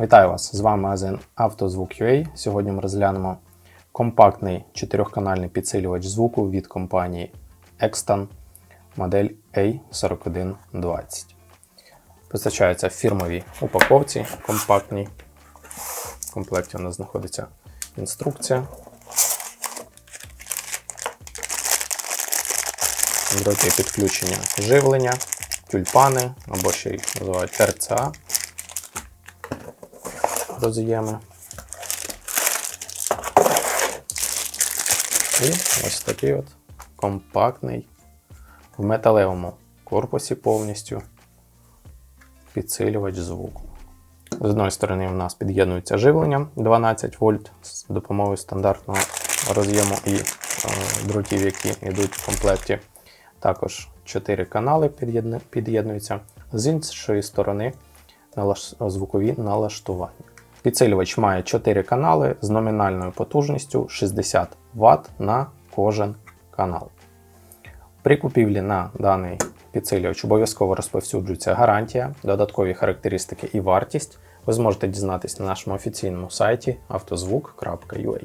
Вітаю вас! З вами магазин «Автозвук.UA». Сьогодні ми розглянемо компактний чотирьохканальний підсилювач звуку від компанії Exton модель A4120. Постачається в фірмовій упаковці компактній. В комплекті у нас знаходиться інструкція. Дроти підключення живлення, тюльпани або ще їх називають РЦА роз'єми. І ось такий от компактний в металевому корпусі повністю підсилювач звуку. З одної сторони, у нас під'єднується живлення 12 вольт з допомогою стандартного роз'єму і е, дротів, які йдуть в комплекті. Також 4 канали під'єднуються. З іншої сторони звукові налаштування. Підсилювач має 4 канали з номінальною потужністю 60 Вт на кожен канал. При купівлі на даний підсилювач обов'язково розповсюджується гарантія, додаткові характеристики і вартість. Ви зможете дізнатись на нашому офіційному сайті автозвук.ua.